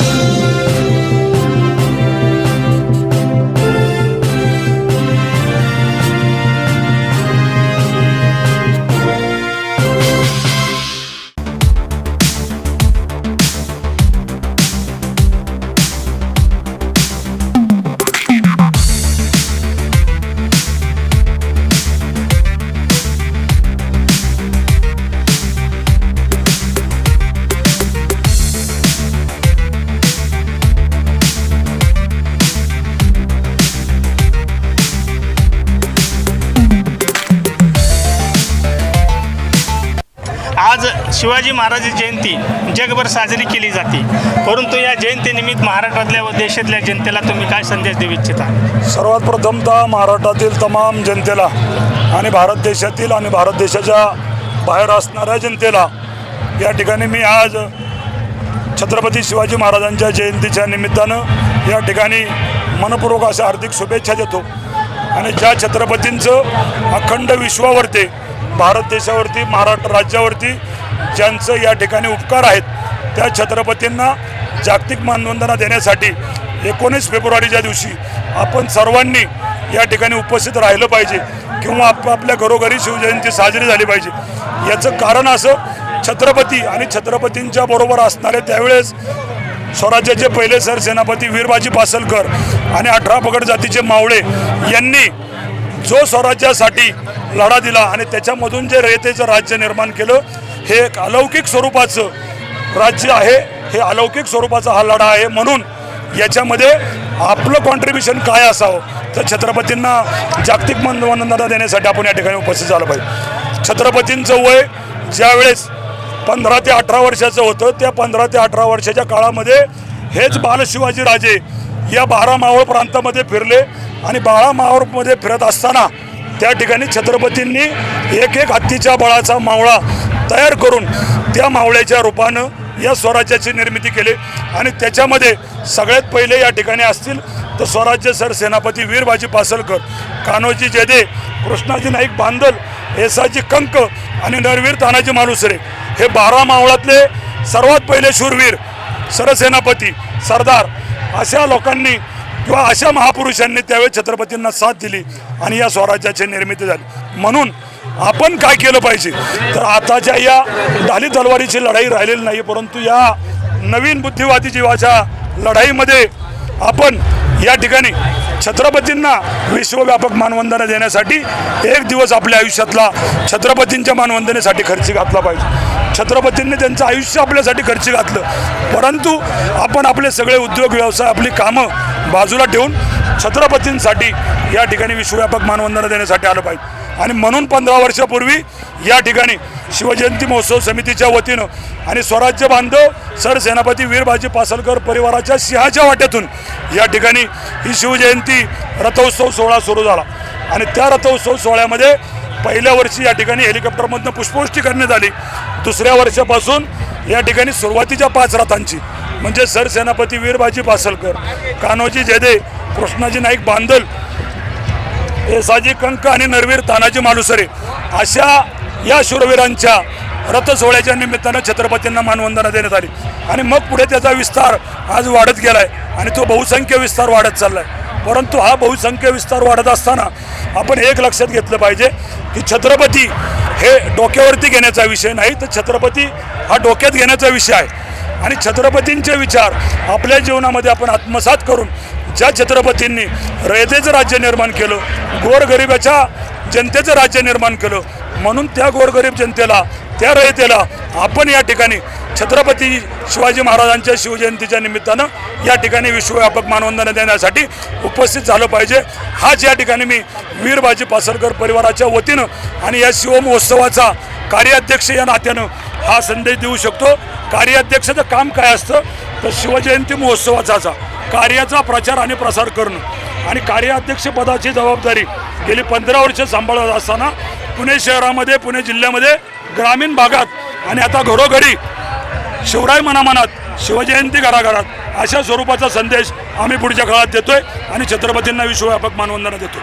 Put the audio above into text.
嗯。आज शिवाजी महाराज जयंती जगभर साजरी केली जाते. परंतु या जयंतीनिमित्त महाराष्ट्रातल्या व देशातल्या जनतेला तुम्ही काय संदेश देऊ इच्छिता? सर्वात प्रथमतः महाराष्ट्रातील तमाम जनतेला आणि भारत देशातील आणि भारत देशाच्या बाहेर असणाऱ्या जनतेला या ठिकाणी मी आज छत्रपती शिवाजी महाराजांच्या जयंतीच्या निमित्तानं या ठिकाणी मनपूर्वक अशा हार्दिक शुभेच्छा देतो. आणि ज्या छत्रपतींचं अखंड विश्वावरती भारत देशावरती महाराष्ट्र राज्यावरती ज्यांचं या ठिकाणी उपकार आहेत त्या छत्रपतींना जागतिक मानवंदना देण्यासाठी एकोणीस फेब्रुवारीच्या दिवशी आपण सर्वांनी या ठिकाणी उपस्थित राहिलं पाहिजे किंवा आप आपल्या घरोघरी शिवजयंती साजरी झाली पाहिजे. याचं कारण असं छत्रपती आणि छत्रपतींच्या बरोबर असणारे त्यावेळेस स्वराज्याचे पहिले सरसेनापती वीरबाजी पासलकर आणि अठरा पगड जातीचे मावळे यांनी जो स्वराज्यासाठी लढा दिला आणि त्याच्यामधून जे रयतेचं राज्य निर्माण केलं हे एक अलौकिक स्वरूपाचं राज्य आहे. हे अलौकिक स्वरूपाचा हा लढा आहे. म्हणून याच्यामध्ये आपलं कॉन्ट्रीब्युशन काय असावं? तर छत्रपतींना जागतिक मनवंदना देण्यासाठी आपण या ठिकाणी उपस्थित झालं पाहिजे. छत्रपतींचं वय ज्यावेळेस पंधरा ते अठरा वर्षाचं होतं त्या पंधरा ते अठरा वर्षाच्या काळामध्ये हेच बालशिवाजी राजे या बारा मावळ प्रांतामध्ये फिरले आणि बारा मावळमध्ये फिरत असताना त्या ठिकाणी छत्रपतींनी एक एक हत्तीच्या बळाचा मावळा तयार करून त्या मावळ्याच्या रूपानं या स्वराज्याची निर्मिती केली. आणि त्याच्यामध्ये सगळ्यात पहिले या ठिकाणी असतील तर स्वराज्य सरसेनापती वीरबाजी पासलकर कान्होजी जेदे कृष्णाजी नाईक बांदल एसाजी कंक आणि नरवीर तानाजी मालुसरे. हे बारा मावळातले सर्वात पहिले शूरवीर सरसेनापती सरदार अशा लोकांनी किंवा अशा महापुरुषांनी त्यावेळी छत्रपतींना साथ दिली आणि या स्वराज्याची निर्मिती झाली. म्हणून आपण काय केलं पाहिजे? तर आताच्या या ढाली तलवारीची लढाई राहिलेली नाही परंतु या नवीन बुद्धिवादी जीवाच्या लढाईमध्ये आपण या ठिकाणी छत्रपतींना विश्वव्यापक मानवंदना देण्यासाठी एक दिवस आपल्या आयुष्यातला छत्रपतींच्या मानवंदनेसाठी खर्च घातला पाहिजे. छत्रपतींनी त्यांचं आयुष्य आपल्यासाठी खर्च घातलं. परंतु आपण आपले सगळे उद्योग व्यवसाय आपली कामं बाजूला ठेवून छत्रपतींसाठी या ठिकाणी विश्वव्यापक मानवंदना देण्यासाठी आलं पाहिजे. आणि म्हणून पंधरा वर्षापूर्वी या ठिकाणी शिवजयंती महोत्सव समितीच्या वतीनं आणि स्वराज्य बांधव सरसेनापती वीरबाजी पासलकर परिवाराच्या सिंहाच्या वाट्यातून या ठिकाणी ही शिवजयंती रथोत्सव सोहळा सुरू झाला. आणि त्या रथोत्सव सोहळ्यामध्ये पहिल्या वर्षी या ठिकाणी हेलिकॉप्टरमधनं पुष्पवृष्टी करण्यात आली. दुसऱ्या वर्षापासून या ठिकाणी सुरुवातीच्या पाच रथांची म्हणजे सरसेनापती वीरबाजी पासलकर कान्होजी जेदे कृष्णाजी नाईक बांदल एसाजी कंक आणि नरवीर तानाजी मालुसरे अशा या शूरवीरांच्या रथसोहळ्याच्या निमित्तानं छत्रपतींना मानवंदना देण्यात आली. आणि मग पुढे त्याचा विस्तार आज वाढत गेलाय आणि तो बहुसंख्य विस्तार वाढत चाललाय. परंतु हा बहुसंख्य विस्तार वाढत असताना आपण एक लक्षात घेतलं पाहिजे की छत्रपती हे डोक्यावरती घेण्याचा विषय नाही तर छत्रपती हा डोक्यात घेण्याचा विषय आहे. आणि छत्रपतींचे विचार आपल्या जीवनामध्ये आपण आत्मसात करून ज्या छत्रपतींनी रयतेचं राज्य निर्माण केलं गोरगरिबाच्या जनतेचं राज्य निर्माण केलं म्हणून त्या गोरगरीब जनतेला त्या रयतेला आपण या ठिकाणी छत्रपती शिवाजी महाराजांच्या शिवजयंतीच्या निमित्तानं या ठिकाणी विश्वव्यापक मानवंदना देण्यासाठी उपस्थित झालं पाहिजे. हाच या ठिकाणी मी वीरबाजी पासरकर परिवाराच्या वतीनं आणि या शिवमहोत्सवाचा कार्याध्यक्ष या नात्यानं हा संदेश देऊ शकतो. कार्याध्यक्षाचं काम काय असतं? तर शिवजयंती महोत्सवाचा कार्याचा प्रचार आणि प्रसार करणं. आणि कार्याध्यक्षपदाची जबाबदारी गेली पंधरा वर्ष सांभाळत असताना पुणे शहरामध्ये पुणे जिल्ह्यामध्ये ग्रामीण भागात आणि आता घरोघरी शिवराय मनामनात शिवजयंती घराघरात अशा स्वरूपाचा संदेश आम्ही पुढच्या काळात देतोय आणि छत्रपतींना विश्वव्यापक मानवंदना देतोय.